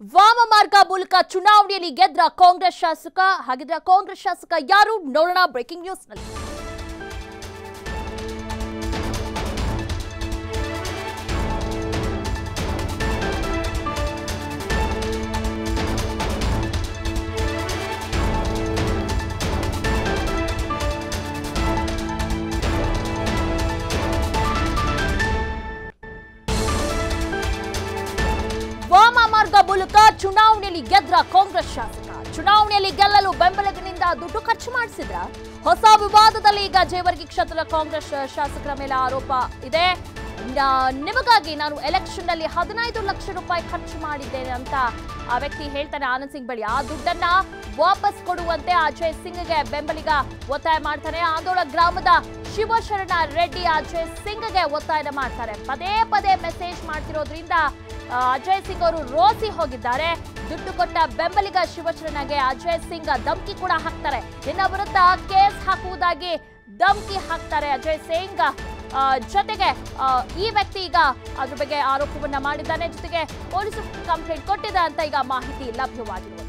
ವಾಮ ಮಾರ್ಗ ಮೂಲಕ ಚುನಾವಣೆಯಲ್ಲಿ ಗೆದ್ರ ಕಾಂಗ್ರೆಸ್ ಶಾಸಕ ಹಾಗಿದ್ರೆ ಕಾಂಗ್ರೆಸ್ ಶಾಸಕ ಯಾರು ನೋಡೋಣ ಬ್ರೇಕಿಂಗ್ ನ್ಯೂಸ್ ಚುನಾವಣೆಯಲ್ಲಿ ಕಾಂಗ್ರೆಸ್ ಶಾಸಕ. ಚುನಾವಣೆಯಲ್ಲಿ ಗೆಲ್ಲಲು ಬೆಂಬಲಿಗನಿಂದ ದುಡ್ಡು ಖರ್ಚು ಮಾಡಿಸಿದ್ರ? ಹೊಸ ವಿವಾದದಲ್ಲಿ ಈಗ ಜೇವರ್ಗಿ ಕ್ಷೇತ್ರದ ಕಾಂಗ್ರೆಸ್ ಶಾಸಕರ ಮೇಲೆ ಆರೋಪ ಇದೆ. ನಿಮಗಾಗಿ ನಾನು ಎಲೆಕ್ಷನ್ನಲ್ಲಿ ಹದಿನೈದು ಲಕ್ಷ ರೂಪಾಯಿ ಖರ್ಚು ಮಾಡಿದ್ದೇನೆ ಅಂತ ಆ ವ್ಯಕ್ತಿ ಹೇಳ್ತಾನೆ ಆನಂದ್ ಸಿಂಗ್ ಬಳಿ. ಆ ದುಡ್ಡನ್ನ ವಾಪಸ್ ಕೊಡುವಂತೆ ಅಜಯ್ ಸಿಂಗ್ಗೆ ಬೆಂಬಲಿಗ ಒತ್ತಾಯ ಮಾಡ್ತಾರೆ. ಆಗೋಳ ಗ್ರಾಮದ ಶಿವಶರಣ ರೆಡ್ಡಿ ಅಜಯ್ ಸಿಂಗ್ಗೆ ಒತ್ತಾಯ ಮಾಡ್ತಾರೆ. ಪದೇ ಪದೇ ಮೆಸೇಜ್ ಮಾಡ್ತಿರೋದ್ರಿಂದ ಅಜಯ್ ಸಿಂಗ್ ಅವರು ರೋಸಿ ಹೋಗಿದ್ದಾರೆ. ದುಡ್ಡು ಕೊಟ್ಟ ಬೆಂಬಲಿಗ ಶಿವಶರಣಗೆ ಅಜಯ್ ಸಿಂಗ್ ಧಮ್ಕಿ ಕೂಡ ಹಾಕ್ತಾರೆ. ನಿನ್ನ ವಿರುದ್ಧ ಕೇಸ್ ಹಾಕುವುದಾಗಿ ಧಮ್ಕಿ ಹಾಕ್ತಾರೆ ಅಜಯ್ ಸಿಂಗ್. ಜೊತೆಗೆ ಈ ವ್ಯಕ್ತಿ ಈಗ ಅದ್ರ ಬಗ್ಗೆ ಆರೋಪವನ್ನ ಮಾಡಿದ್ದಾನೆ. ಜೊತೆಗೆ ಪೊಲೀಸರು ಕಂಪ್ಲೇಂಟ್ ಕೊಟ್ಟಿದೆ ಅಂತ ಈಗ ಮಾಹಿತಿ ಲಭ್ಯವಾಗಿರುವುದು.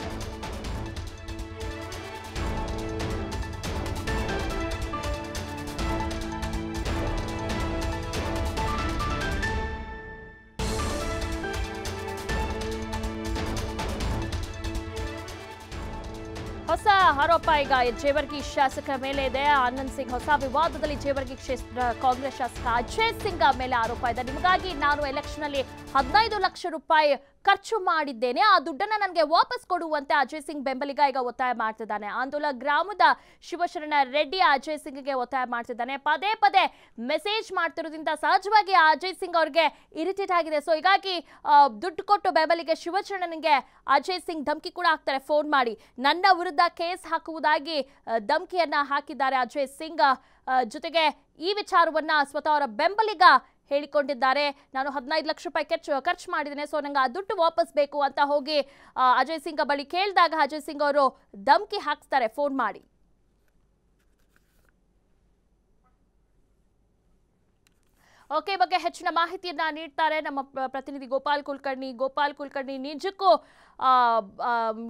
ಹೊಸ ಆರೋಪ ಈಗ ಜೇವರ್ಗಿ ಶಾಸಕರ ಮೇಲೆ ಇದೆ. ಆನಂದ್ ಸಿಂಗ್ ಹೊಸ ವಿವಾದದಲ್ಲಿ ಜೇವರ್ಗಿ ಕ್ಷೇತ್ರ ಕಾಂಗ್ರೆಸ್ ಶಾಸಕ ಅಜಯ್ ಸಿಂಗ್ ಮೇಲೆ ಆರೋಪ ಇದೆ. ನಿಮಗಾಗಿ ನಾನು ಎಲೆಕ್ಷನ್ ಅಲ್ಲಿ ಹದಿನೈದು ಲಕ್ಷ ರೂಪಾಯಿ ಖರ್ಚು ಮಾಡಿದ್ದೇನೆ. ಆ ದುಡ್ಡನ್ನ ನನಗೆ ವಾಪಸ್ ಕೊಡುವಂತೆ ಅಜಯ್ ಸಿಂಗ್ ಬೆಂಬಲಿಗ ಈಗ ಒತ್ತಾಯ ಮಾಡ್ತಿದ್ದಾನೆ. ಆಂದೋಲ ಗ್ರಾಮದ ಶಿವಶರಣ ರೆಡ್ಡಿ ಅಜಯ್ ಸಿಂಗ್ಗೆ ಒತ್ತಾಯ ಮಾಡ್ತಿದ್ದಾನೆ. ಪದೇ ಪದೇ ಮೆಸೇಜ್ ಮಾಡ್ತಿರೋದ್ರಿಂದ ಸಹಜವಾಗಿ ಅಜಯ್ ಸಿಂಗ್ ಅವ್ರಿಗೆ ಇರಿಟೇಟ್ ಆಗಿದೆ. ಸೊ ಹೀಗಾಗಿ ದುಡ್ಡು ಕೊಟ್ಟು ಬೆಂಬಲಿಗೆ ಶಿವಶರಣನಿಗೆ ಅಜಯ್ ಸಿಂಗ್ ಧಮಕಿ ಕೂಡ ಹಾಕ್ತಾರೆ. ಫೋನ್ ಮಾಡಿ. ನನ್ನ ವಿರುದ್ಧ ಕೇಸ್ ಹಾಕುವುದಾಗಿ ಧಮಕಿಯನ್ನ ಹಾಕಿದ್ದಾರೆ ಅಜಯ್ ಸಿಂಗ್. ಜೊತೆಗೆ ಈ ವಿಚಾರವನ್ನ ಸ್ವತಃ ಅವರ ಬೆಂಬಲಿಗ ಹೇಳಿಕೊಂಡಿದ್ದಾರೆ. ನಾನು ಹದಿನೈದು ಲಕ್ಷ ರೂಪಾಯಿ ಖರ್ಚು ಖರ್ಚು ಮಾಡಿದ್ದೇನೆ. ಸೊ ನಂಗೆ ಆ ದುಡ್ಡು ವಾಪಸ್ ಬೇಕು ಅಂತ ಹೋಗಿ ಅಜಯ್ ಸಿಂಗ್ ಬಳಿ ಕೇಳಿದಾಗ ಅಜಯ್ ಸಿಂಗ್ ಅವರು ಧಮ್ಕಿ ಹಾಕ್ತಾರೆ ಫೋನ್ ಮಾಡಿ. ಓಕೆ ಬಗ್ಗೆ ಹೆಚ್ಚಿನ ಮಾಹಿತಿಯನ್ನ ನೀಡ್ತಾರೆ ನಮ್ಮ ಪ್ರತಿನಿಧಿ ಗೋಪಾಲ್ ಕುಲಕರ್ಣಿ. ಗೋಪಾಲ್ ಕುಲಕರ್ಣಿ, ನಿಜಕ್ಕೂ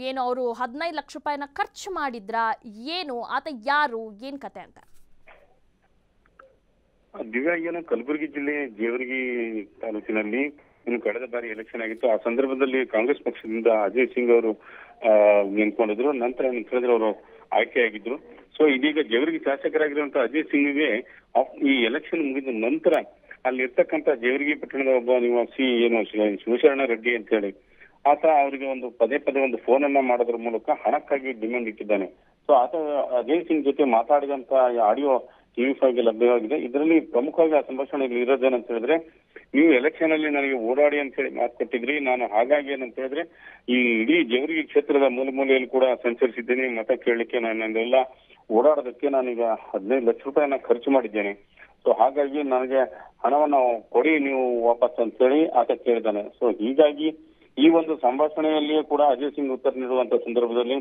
ಏನು, ಅವರು ಹದಿನೈದು ಲಕ್ಷ ರೂಪಾಯಿನ ಖರ್ಚು ಮಾಡಿದ್ರ? ಏನು? ಆತ ಯಾರು? ಏನು ಕತೆ ಅಂತ. ದಿವ್ಯಾ ಏನು ಕಲಬುರಗಿ ಜಿಲ್ಲೆ ಜೇವರ್ಗಿ ತಾಲೂಕಿನಲ್ಲಿ ಇನ್ನು ಕಳೆದ ಬಾರಿ ಎಲೆಕ್ಷನ್ ಆಗಿತ್ತು. ಆ ಸಂದರ್ಭದಲ್ಲಿ ಕಾಂಗ್ರೆಸ್ ಪಕ್ಷದಿಂದ ಅಜಯ್ ಸಿಂಗ್ ಅವರು ನಿಂತ್ಕೊಂಡಿದ್ರು. ನಂತರ ನಿಂತ್ಕೊಂಡ್ರೆ ಅವರು ಆಯ್ಕೆಯಾಗಿದ್ರು. ಸೊ ಇದೀಗ ಜೇವರ್ಗಿ ಶಾಸಕರಾಗಿರುವಂತಹ ಅಜಯ್ ಸಿಂಗ್ಗೆ ಈ ಎಲೆಕ್ಷನ್ ಮುಗಿದ ನಂತರ ಅಲ್ಲಿ ಇರ್ತಕ್ಕಂತ ಜೇವರ್ಗಿ ಪಟ್ಟಣದ ಒಬ್ಬ ನಿವಾಸಿ ಏನು ಶಿವ- ಶಿವಶರಣ ರೆಡ್ಡಿ ಅಂತ ಹೇಳಿ, ಆತ ಅವರಿಗೆ ಒಂದು ಪದೇ ಪದೇ ಒಂದು ಫೋನ್ ಅನ್ನ ಮಾಡೋದ್ರ ಮೂಲಕ ಹಣಕ್ಕಾಗಿ ಡಿಮ್ಯಾಂಡ್ ಇಟ್ಟಿದ್ದಾನೆ. ಸೊ ಆತ ಅಜಯ್ ಸಿಂಗ್ ಜೊತೆ ಮಾತಾಡಿದಂತ ಆಡಿಯೋ ಟಿವಿ ಆಗಿ ಲಭ್ಯವಾಗಿದೆ. ಇದರಲ್ಲಿ ಪ್ರಮುಖವಾಗಿ ಆ ಸಂಭಾಷಣೆಗಳು ಇರೋದೇನಂತ ಹೇಳಿದ್ರೆ, ನೀವು ಎಲೆಕ್ಷನ್ ಅಲ್ಲಿ ನನಗೆ ಓಡಾಡಿ ಅಂತ ಹೇಳಿ ಮಾತು ಕೊಟ್ಟಿದ್ರಿ. ನಾನು ಹಾಗಾಗಿ ಏನಂತ ಹೇಳಿದ್ರೆ, ಈ ಇಡೀ ಜವರಿಗೆ ಕ್ಷೇತ್ರದ ಮೂಲೆ ಮೂಲೆಯಲ್ಲಿ ಕೂಡ ಸಂಚರಿಸಿದ್ದೇನೆ. ಮತ ಕೇಳಲಿಕ್ಕೆ ನನ್ನೆಲ್ಲ ಓಡಾಡೋದಕ್ಕೆ ನಾನೀಗ ಹದಿನೈದು ಲಕ್ಷ ರೂಪಾಯಿನ ಖರ್ಚು ಮಾಡಿದ್ದೇನೆ. ಸೊ ಹಾಗಾಗಿ ನನಗೆ ಹಣವನ್ನ ಕೊಡಿ, ನೀವು ವಾಪಸ್ ಅಂತ ಹೇಳಿ ಆತ ಕೇಳಿದ್ದಾನೆ ಸೊ ಹೀಗಾಗಿ ಈ ಒಂದು ಸಂಭಾಷಣೆಯಲ್ಲಿಯೇ ಕೂಡ ಅಜಯ್ ಸಿಂಗ್ ಉತ್ತರ ನೀಡುವಂತ ಸಂದರ್ಭದಲ್ಲಿ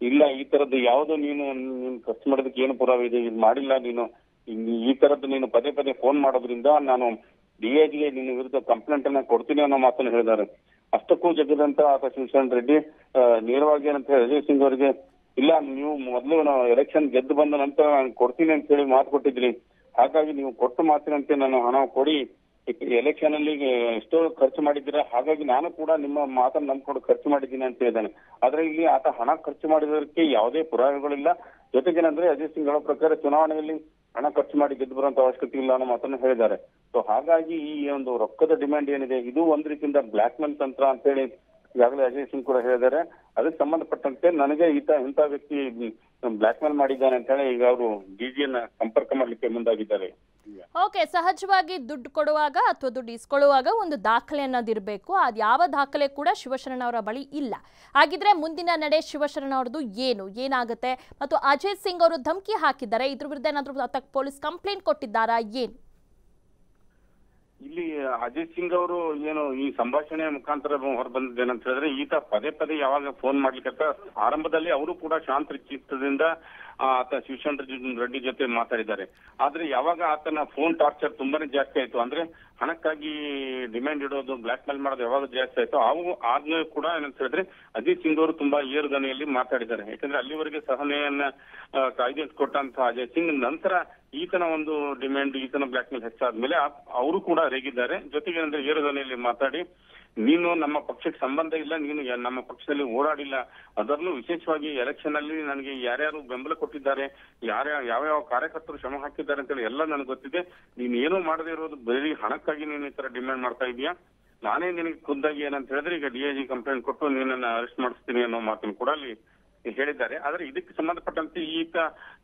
ಇಲ್ಲ, ಈ ತರದ್ದು ಯಾವ್ದು ನೀನು ನೀನು ಖರ್ಚು ಮಾಡೋದಕ್ಕೆ ಏನು ಪುರಾವೆ ಇದೆ, ಇದು ಮಾಡಿಲ್ಲ ನೀನು ಈ- ತರದ್ದು ನೀನು ಪದೇ ಪದೇ ಫೋನ್ ಮಾಡೋದ್ರಿಂದ ನಾನು ಡಿಐಜಿಗೆ ನಿನ್ನ ವಿರುದ್ಧ ಕಂಪ್ಲೇಂಟ್ ಅನ್ನ ಕೊಡ್ತೀನಿ ಅನ್ನೋ ಮಾತನ್ನು ಹೇಳಿದ್ದಾರೆ. ಅಷ್ಟಕ್ಕೂ ಜಗದಂತ ಆತ ಶಿವಶರಣ್ ರೆಡ್ಡಿ ನೇರವಾಗಿ ಏನಂತ ಅಜಯ್ ಸಿಂಗ್ ಅವರಿಗೆ, ಇಲ್ಲ, ನೀವು ಮೊದಲು ನಾವು ಎಲೆಕ್ಷನ್ ಗೆದ್ದು ಬಂದ ನಂತರ ನಾನು ಕೊಡ್ತೀನಿ ಅಂತ ಹೇಳಿ ಮಾತು ಕೊಟ್ಟಿದ್ರಿ ಹಾಗಾಗಿ ನೀವು ಕೊಟ್ಟು ಮಾತಿನಂತೆ ನಾನು ಹಣ ಕೊಡಿ ಎಲೆಕ್ಷನ್ ಅಲ್ಲಿ ಎಷ್ಟೋ ಖರ್ಚು ಮಾಡಿದ್ದೀರಾ? ಹಾಗಾಗಿ ನಾನು ಕೂಡ ನಿಮ್ಮ ಮಾತನ್ನು ನಂಬಿಕೊಂಡು ಖರ್ಚು ಮಾಡಿದ್ದೀನಿ ಅಂತ ಹೇಳಿದ್ದಾನೆ ಆದ್ರೆ ಇಲ್ಲಿ ಆತ ಹಣ ಖರ್ಚು ಮಾಡಿದಕ್ಕೆ ಯಾವುದೇ ಪುರಾವೆಗಳಿಲ್ಲ. ಜೊತೆಗೇನಂದ್ರೆ ಅಜಿತ್ ಸಿಂಗ್ ಅವರ ಪ್ರಕಾರ ಚುನಾವಣೆಯಲ್ಲಿ ಹಣ ಖರ್ಚು ಮಾಡಿ ಗೆದ್ದು ಬರುವಂತ ಅವಶ್ಯಕತೆ ಇಲ್ಲ ಅನ್ನೋ ಮಾತನ್ನು ಹೇಳಿದ್ದಾರೆ. ಸೊ ಹಾಗಾಗಿ ಈ ಒಂದು ರೊಕ್ಕದ ಡಿಮ್ಯಾಂಡ್ ಏನಿದೆ? ಇದು ಒಂದ್ ರೀತಿಯಿಂದ ಬ್ಲಾಕ್ ಮೇಲ್ ತಂತ್ರ ಅಂತ ಹೇಳಿ ಈಗಾಗಲೇ ಅಜಯ್ ಸಿಂಗ್ ಕೂಡ ಹೇಳಿದ್ದಾರೆ. ಅದಕ್ಕೆ ಸಂಬಂಧಪಟ್ಟಂತೆ ನನಗೆ ಈತ ಇಂಥ ವ್ಯಕ್ತಿ ಬ್ಲಾಕ್ ಮೇಲ್ ಮಾಡಿದ್ದಾನೆ ಅಂತ ಹೇಳಿ ಈಗ ಅವರು ಡಿಜಿಯನ್ನ ಸಂಪರ್ಕ ಮಾಡ್ಲಿಕ್ಕೆ ಮುಂದಾಗಿದ್ದಾರೆ. ಓಕೆ, ಸಹಜವಾಗಿ ದುಡ್ಡು ಕೊಡುವಾಗ ಅಥವಾ ದುಡ್ಡು ಇಸ್ಕೊಳ್ಳುವಾಗ ಒಂದು ದಾಖಲೆ ಅನ್ನೋದಿರಬೇಕು ಅದು ಯಾವ ದಾಖಲೆ ಕೂಡ ಶಿವಶರಣ ಅವರ ಬಳಿ ಇಲ್ಲ. ಹಾಗಿದ್ರೆ ಮುಂದಿನ ನಡೆ ಶಿವಶರಣ ಅವ್ರದ್ದು ಏನು? ಏನಾಗುತ್ತೆ? ಮತ್ತು ಅಜಯ್ ಸಿಂಗ್ ಅವರು ಧಮಕಿ ಹಾಕಿದ್ದಾರೆ. ಇದ್ರ ವಿರುದ್ಧ ಏನಾದರೂ ಪೊಲೀಸ್ ಕಂಪ್ಲೇಂಟ್ ಕೊಟ್ಟಿದ್ದಾರಾ? ಏನು? ಇಲ್ಲಿ ಅಜಯ್ ಸಿಂಗ್ ಅವರು ಏನು ಈ ಸಂಭಾಷಣೆ ಮುಖಾಂತರ ಹೊರ ಬಂದಿದ್ದೇನಂತ ಹೇಳಿದ್ರೆ, ಈತ ಪದೇ ಪದೇ ಯಾವಾಗ ಫೋನ್ ಮಾಡ್ಲಿಕ್ಕೆ ಆರಂಭದಲ್ಲಿ ಅವರು ಕೂಡ ಶಾಂತ ಚಿತ್ತದಿಂದ ಆತ ಶಿವಶಂಕರ್ ರೆಡ್ಡಿ ಜೊತೆ ಮಾತಾಡಿದ್ದಾರೆ. ಆದ್ರೆ ಯಾವಾಗ ಆತನ ಫೋನ್ ಟಾರ್ಚರ್ ತುಂಬಾನೇ ಜಾಸ್ತಿ ಆಯ್ತು ಅಂದ್ರೆ ಹಣಕ್ಕಾಗಿ ಡಿಮ್ಯಾಂಡ್ ಇಡೋದು ಬ್ಲಾಕ್ ಮೇಲ್ ಮಾಡೋದು ಯಾವಾಗ ಜಾಸ್ತಿ ಆಯ್ತು. ಅವು ಆದ್ಮೇಲೆ ಕೂಡ ಏನಂತ ಹೇಳಿದ್ರೆ ಅಜಿತ್ ಸಿಂಗ್ ಅವರು ತುಂಬಾ ಏರುದನಿಯಲ್ಲಿ ಮಾತಾಡಿದ್ದಾರೆ. ಯಾಕಂದ್ರೆ ಅಲ್ಲಿವರೆಗೆ ಸಹನೆಯನ್ನ ಕಾಯ್ದೆ ಕೊಟ್ಟಂತಹ ಅಜಯ್ ಸಿಂಗ್, ನಂತರ ಈತನ ಒಂದು ಡಿಮ್ಯಾಂಡ್ ಈತನ ಬ್ಲಾಕ್ ಮೇಲ್ ಹೆಚ್ಚಾದ್ಮೇಲೆ ಅವರು ಕೂಡ ರೇಗಿದ್ದಾರೆ. ಜೊತೆಗೆ ಏನಂದ್ರೆ ಏರುದನಿಯಲ್ಲಿ ಮಾತಾಡಿ ನೀನು ನಮ್ಮ ಪಕ್ಷಕ್ಕೆ ಸಂಬಂಧ ಇಲ್ಲ, ನೀನು ನಮ್ಮ ಪಕ್ಷದಲ್ಲಿ ಓಡಾಡಿಲ್ಲ. ಅದರಲ್ಲೂ ವಿಶೇಷವಾಗಿ ಎಲೆಕ್ಷನ್ ಅಲ್ಲಿ ನನಗೆ ಯಾರ್ಯಾರು ಬೆಂಬಲ ಕೊಟ್ಟಿದ್ದಾರೆ ಯಾರ್ಯಾವ ಯಾವ್ಯಾವ ಕಾರ್ಯಕರ್ತರು ಶ್ರಮ ಹಾಕಿದ್ದಾರೆ ಅಂತೇಳಿ ಎಲ್ಲ ನನಗೆ ಗೊತ್ತಿದೆ. ನೀನು ಏನು ಮಾಡದೇ ಇರೋದು ಬರೀ ಹಣಕ್ಕಾಗಿ ನೀನು ಈ ತರ ಡಿಮ್ಯಾಂಡ್ ಮಾಡ್ತಾ ಇದೀಯಾ ನಾನೇ ನಿನಗೆ ಖುದ್ದಾಗಿ ಏನಂತ ಹೇಳಿದ್ರೆ ಈಗ ಡಿಐಜಿ ಕಂಪ್ಲೇಂಟ್ ಕೊಟ್ಟು ನಿನ್ನನ್ನ ಅರೆಸ್ಟ್ ಮಾಡಿಸ್ತೀನಿ ಅನ್ನೋ ಮಾತನ್ನು ಕೂಡ ಅಲ್ಲಿ ಹೇಳಿದ್ದಾರೆ. ಆದ್ರೆ ಇದಕ್ಕೆ ಸಂಬಂಧಪಟ್ಟಂತೆ ಈತ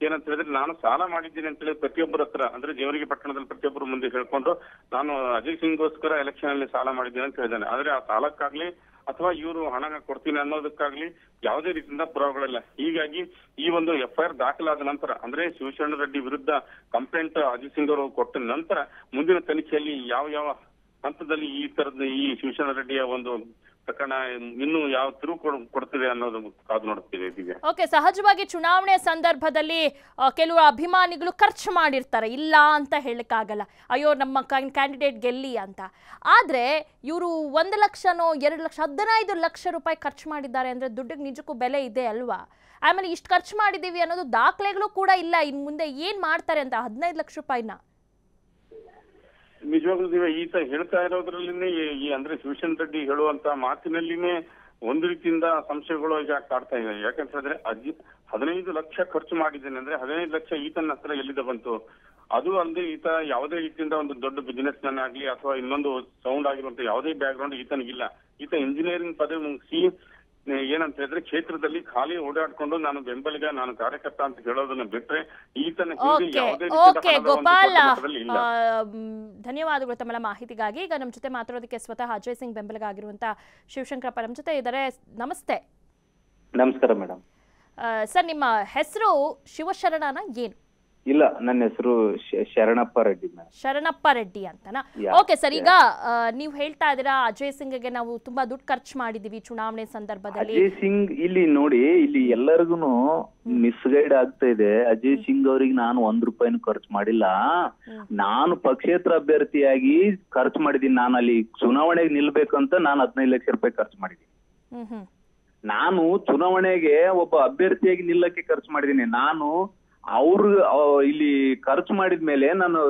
ಏನಂತ ಹೇಳಿದ್ರೆ, ನಾನು ಸಾಲ ಮಾಡಿದ್ದೀನಿ ಅಂತ ಹೇಳಿ ಪ್ರತಿಯೊಬ್ಬರ ಹತ್ರ, ಅಂದ್ರೆ ಜೇವರಿಗೆ ಪಟ್ಟಣದಲ್ಲಿ ಪ್ರತಿಯೊಬ್ಬರು ಮುಂದೆ ಹೇಳ್ಕೊಂಡು, ನಾನು ಅಜಯ್ ಸಿಂಗ್ಗೋಸ್ಕರ ಎಲೆಕ್ಷನ್ ಅಲ್ಲಿ ಸಾಲ ಮಾಡಿದ್ದೀನಿ ಅಂತ ಹೇಳಿದ್ದಾನೆ. ಆದ್ರೆ ಆ ಸಾಲಕ್ಕಾಗ್ಲಿ ಅಥವಾ ಇವರು ಹಣ ಕೊಡ್ತೀನಿ ಅನ್ನೋದಕ್ಕಾಗ್ಲಿ ಯಾವುದೇ ರೀತಿಯಿಂದ ಪುರಾವೆಗಳಿಲ್ಲ. ಹೀಗಾಗಿ ಈ ಒಂದು ಎಫ್ಐಆರ್ ದಾಖಲಾದ ನಂತರ, ಅಂದ್ರೆ ಶಿವಶರಣ ರೆಡ್ಡಿ ವಿರುದ್ಧ ಕಂಪ್ಲೇಂಟ್ ಅಜಿತ್ ಸಿಂಗ್ ಅವರು ಕೊಟ್ಟ ನಂತರ, ಮುಂದಿನ ತನಿಖೆಯಲ್ಲಿ ಯಾವ ಯಾವ ಹಂತದಲ್ಲಿ ಈ ತರದ ಈ ಶಿವಶರಣ ರೆಡ್ಡಿಯ ಒಂದು ಇನ್ನೂ ಯಾವ ಓಕೆ ಸಹಜವಾಗಿ ಚುನಾವಣೆ ಸಂದರ್ಭದಲ್ಲಿ ಕೆಲವು ಅಭಿಮಾನಿಗಳು ಖರ್ಚು ಮಾಡಿರ್ತಾರೆ. ಇಲ್ಲ ಅಂತ ಹೇಳಕ್ಕಾಗಲ್ಲ. ಅಯ್ಯೋ, ನಮ್ಮ ಕ್ಯಾಂಡಿಡೇಟ್ ಗೆಲ್ಲಿ ಅಂತ. ಆದ್ರೆ, ಇವರು ಒಂದು ಲಕ್ಷನೋ, ಎರಡು ಲಕ್ಷ, ಹದಿನೈದು ಲಕ್ಷ ರೂಪಾಯಿ ಖರ್ಚು ಮಾಡಿದ್ದಾರೆ ಅಂದ್ರೆ ದುಡ್ಡಿಗೆ ನಿಜಕ್ಕೂ ಬೆಲೆ ಇದೆ ಅಲ್ವಾ? ಆಮೇಲೆ ಇಷ್ಟು ಖರ್ಚು ಮಾಡಿದ್ದೀವಿ ಅನ್ನೋದು ದಾಖಲೆಗಳು ಕೂಡ ಇಲ್ಲ. ಇನ್ನು ಮುಂದೆ ಏನು ಮಾಡ್ತಾರೆ ಅಂತ ಹದಿನೈದು ಲಕ್ಷ ರೂಪಾಯಿನ? ನಿಜವಾಗ್ಲೂ ನೀವು ಈತ ಹೇಳ್ತಾ ಇರೋದ್ರಲ್ಲಿನೇ ಈ- ಅಂದ್ರೆ ಶಿವಶನ್ ರೆಡ್ಡಿ ಹೇಳುವಂತ ಮಾತಿನಲ್ಲಿನೇ ಒಂದು ರೀತಿಯಿಂದ ಸಂಶಯಗಳು ಈಗ ಕಾಡ್ತಾ ಇದೆ ಯಾಕಂತ ಹೇಳಿದ್ರೆ ಅಜಿ ಹದಿನೈದು ಲಕ್ಷ ಖರ್ಚು ಮಾಡಿದ್ದೇನೆ ಅಂದ್ರೆ ಹದಿನೈದು ಲಕ್ಷ ಈತನ ಹತ್ರ ಎಲ್ಲಿಂದ ಬಂತು? ಅದು ಅಲ್ಲದೆ ಈತ ಯಾವುದೇ ರೀತಿಯಿಂದ ಒಂದು ದೊಡ್ಡ ಬಿಸಿನೆಸ್ ಮ್ಯಾನ್ ಆಗ್ಲಿ ಅಥವಾ ಇನ್ನೊಂದು ಸೌಂಡ್ ಆಗಿರುವಂತ ಯಾವುದೇ ಬ್ಯಾಕ್ ಗ್ರೌಂಡ್ ಈತನಿಗಿಲ್ಲ. ಈತ ಇಂಜಿನಿಯರಿಂಗ್ ಪದವಿ ಮುಗಿಸಿ ಏನಂತ ಹೇಳಿದ್ರೆ ಕ್ಷೇತ್ರದಲ್ಲಿ ಖಾಲಿ ಓಡಾಡ್ಕೊಂಡು ನಾನು ಬೆಂಬಲಿಗ ನಾನು ಕಾರ್ಯಕರ್ತ ಅಂತ ಹೇಳೋದನ್ನ ಬಿಟ್ರೆ ಈತನ ಓಕೆ ಗೋಪಾಲ್ ಧನ್ಯವಾದಗಳು ತಮ್ಮ ಮಾಹಿತಿಗಾಗಿ. ಈಗ ನಮ್ಮ ಜೊತೆ ಮಾತಾಡೋದಕ್ಕೆ ಸ್ವತಃ ಅಜಯ್ ಸಿಂಗ್ ಬೆಂಬಲಿಗ ಆಗಿರುವಂತ ಶಿವಶಂಕರಪ್ಪ ನಮ್ಮ ಜೊತೆ ಇದ್ದಾರೆ. ನಮಸ್ತೆ. ನಮಸ್ಕಾರ ಮೇಡಮ್ ಆ, ಸರ್ ನಿಮ್ಮ ಹೆಸರು ಶಿವಶರಣನ ಏನು? ಇಲ್ಲ ನನ್ನ ಹೆಸರು ಶರಣಪ್ಪ ರೆಡ್ಡಿ ಶರಣಪ್ಪ ರೆಡ್ಡಿ ಅಂತನಾ? ಓಕೆ ಸರ್ ಈಗ ನೀವು ಹೇಳ್ತಾ ಇದ್ದೀರಾ ಅಜಯ್ ಸಿಂಗ್ಗೆ ನಾವು ತುಂಬಾ ದುಡ್ಡು ಖರ್ಚು ಮಾಡಿದೀವಿ ಚುನಾವಣೆ ಸಂದರ್ಭದಲ್ಲಿ. ಅಜಯ್ ಸಿಂಗ್ ಇಲ್ಲಿ ನೋಡಿ ಇಲ್ಲಿ ಎಲ್ಲರಿಗೂ ಮಿಸ್ಗೈಡ್ ಆಗ್ತಾ ಇದೆ. ಅಜಯ್ ಸಿಂಗ್ ಅವ್ರಿಗೆ ನಾನು ಒಂದ್ ರೂಪಾಯಿನೂ ಖರ್ಚು ಮಾಡಿಲ್ಲ. ನಾನು ಪಕ್ಷೇತರ ಅಭ್ಯರ್ಥಿಯಾಗಿ ಖರ್ಚು ಮಾಡಿದೀನಿ ನಾನು ಅಲ್ಲಿ ಚುನಾವಣೆಗೆ ನಿಲ್ಬೇಕಂತ ನಾನು ಹದಿನೈದು ಲಕ್ಷ ರೂಪಾಯಿ ಖರ್ಚು ಮಾಡಿದೀನಿ ನಾನು ಚುನಾವಣೆಗೆ ಒಬ್ಬ ಅಭ್ಯರ್ಥಿಯಾಗಿ ನಿಲ್ಲಕ್ಕೆ ಖರ್ಚು ಮಾಡಿದೀನಿ ನಾನು ಅವ್ರು ಇಲ್ಲಿ ಖರ್ಚು ಮಾಡಿದ್ಮೇಲೆ ನಾನು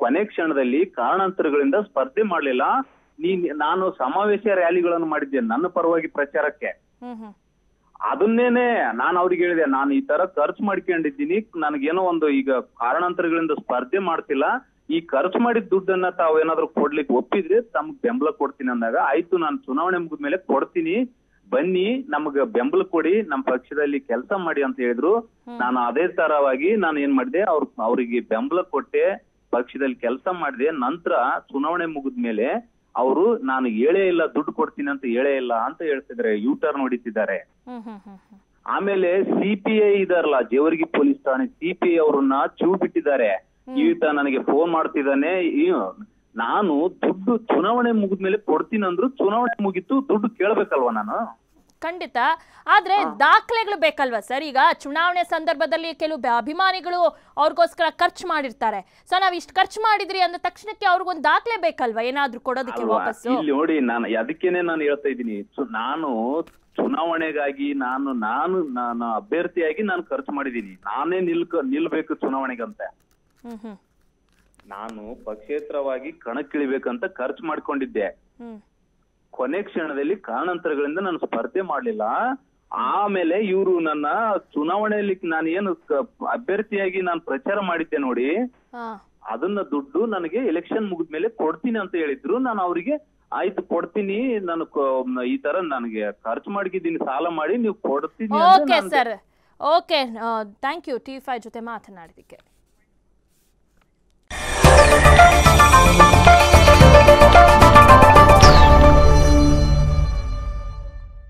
ಕೊನೆ ಕ್ಷಣದಲ್ಲಿ ಕಾರಣಾಂತರಗಳಿಂದ ಸ್ಪರ್ಧೆ ಮಾಡಲಿಲ್ಲ. ನೀನ್ ನಾನು ಸಮಾವೇಶ ರ್ಯಾಲಿಗಳನ್ನು ಮಾಡಿದ್ದೆ ನನ್ನ ಪರವಾಗಿ ಪ್ರಚಾರಕ್ಕೆ. ಅದನ್ನೇನೆ ನಾನು ಅವ್ರಿಗೆ ಹೇಳಿದೆ ನಾನು ಈ ತರ ಖರ್ಚು ಮಾಡ್ಕೊಂಡಿದ್ದೀನಿ ನನಗೇನೋ ಒಂದು ಈಗ ಕಾರಣಾಂತರಗಳಿಂದ ಸ್ಪರ್ಧೆ ಮಾಡ್ತಿಲ್ಲ. ಈ ಖರ್ಚು ಮಾಡಿದ ದುಡ್ಡನ್ನ ತಾವು ಏನಾದ್ರು ಕೊಡ್ಲಿಕ್ಕೆ ಒಪ್ಪಿದ್ರೆ ತಮ್ಗೆ ಬೆಂಬಲ ಕೊಡ್ತೀನಿ ಅಂದಾಗ ಆಯ್ತು ನಾನು ಚುನಾವಣೆ ಮುಗಿದ್ಮೇಲೆ ಕೊಡ್ತೀನಿ. ಬನ್ನಿ ನಮಗ ಬೆಂಬಲ ಕೊಡಿ ನಮ್ಮ ಪಕ್ಷದಲ್ಲಿ ಕೆಲಸ ಮಾಡಿ ಅಂತ ಹೇಳಿದ್ರು. ನಾನು ಅದೇ ತರವಾಗಿ ನಾನು ಏನ್ ಮಾಡಿದೆ ಅವ್ರ ಅವರಿಗೆ ಬೆಂಬಲ ಕೊಟ್ಟೆ ಪಕ್ಷದಲ್ಲಿ ಕೆಲಸ ಮಾಡಿದೆ. ನಂತರ ಚುನಾವಣೆ ಮುಗಿದ ಮೇಲೆ ಅವರು ನಾನು ಹೇಳೇ ಇಲ್ಲ ದುಡ್ಡು ಕೊಡ್ತೀನಿ ಅಂತ ಹೇಳೇ ಇಲ್ಲ ಅಂತ ಹೇಳ್ತಿದ್ರೆ ಯೂ ಟರ್ನ್ ಹೊಡಿತಿದ್ದಾರೆ ಆಮೇಲೆ ಸಿಪಿಐ ಇದಾರಲ್ಲ ಜೇವರ್ಗಿ ಪೊಲೀಸ್ ಠಾಣೆ ಸಿಪಿಐ ಅವರನ್ನ ಚೂ ಬಿಟ್ಟಿದ್ದಾರೆ ಈತ ನನಗೆ ಫೋನ್ ಮಾಡ್ತಿದ್ದಾನೆ ನಾನು ದುಡ್ಡು ಚುನಾವಣೆ ಮುಗಿದ್ಮೇಲೆ ಕೊಡ್ತೀನಿ ಅಂದ್ರು ಚುನಾವಣೆ ಮುಗಿತು ದುಡ್ಡು ಕೇಳ್ಬೇಕಲ್ವಾ ನಾನು? ಖಂಡಿತ. ಆದ್ರೆ ದಾಖಲೆಗಳು ಬೇಕಲ್ವಾ ಸರ್? ಈಗ ಚುನಾವಣೆ ಸಂದರ್ಭದಲ್ಲಿ ಕೆಲವು ಅಭಿಮಾನಿಗಳು ಅವ್ರಿಗೋಸ್ಕರ ಖರ್ಚು ಮಾಡಿರ್ತಾರೆ. ಸೊ ನಾವ್ ಇಷ್ಟು ಖರ್ಚು ಮಾಡಿದ್ರಿ ಅಂದ ತಕ್ಷಣಕ್ಕೆ ಅವ್ರಿಗೊಂದು ದಾಖಲೆ ಬೇಕಲ್ವಾ? ಏನಾದ್ರೂ ಕೊಡೋದಕ್ಕೆ ವಾಪಸ್ ಇಲ್ಲಿ ನೋಡಿ ನಾನು ಅದಕ್ಕೇನೆ ನಾನು ಹೇಳ್ತಾ ಇದ್ದೀನಿ. ನಾನು ಚುನಾವಣೆಗಾಗಿ ನಾನು ನಾನು ನಾನು ಅಭ್ಯರ್ಥಿಯಾಗಿ ನಾನು ಖರ್ಚು ಮಾಡಿದ್ದೀನಿ. ನಾನೇ ನಿಲ್ಕ ನಿಲ್ಬೇಕು ಚುನಾವಣೆಗಂತ. ಹ್ಮ್ ಹ್ಮ್. ನಾನು ಪಕ್ಷೇತರವಾಗಿ ಕಣಕ್ಕಿಳಿಬೇಕಂತ ಖರ್ಚು ಮಾಡ್ಕೊಂಡಿದ್ದೆ. ಕೊನೆ ಕ್ಷಣದಲ್ಲಿ ಕಾರಣಾಂತರಗಳಿಂದ ನಾನು ಸ್ಪರ್ಧೆ ಮಾಡ್ಲಿಲ್ಲ. ಆಮೇಲೆ ಇವರು ನನ್ನ ಚುನಾವಣೆಯಲ್ಲಿ ನಾನು ಏನು ಅಭ್ಯರ್ಥಿಯಾಗಿ ನಾನು ಪ್ರಚಾರ ಮಾಡಿದ್ದೆ ನೋಡಿ ಅದನ್ನ ದುಡ್ಡು ನನಗೆ ಎಲೆಕ್ಷನ್ ಮುಗಿದ್ಮೇಲೆ ಕೊಡ್ತೀನಿ ಅಂತ ಹೇಳಿದ್ರು. ನಾನು ಅವರಿಗೆ ಆಯ್ತು ಕೊಡ್ತೀನಿ. ನಾನು ಈ ತರ ನನಗೆ ಖರ್ಚು ಮಾಡಿದ್ದೀನಿ ಸಾಲ ಮಾಡಿ ನೀವು ಕೊಡ್ತೀನಿ okay sir. Okay thank you. T ಫೈ ಜೊತೆ ಮಾತನಾಡಿದ್ದಕ್ಕೆ.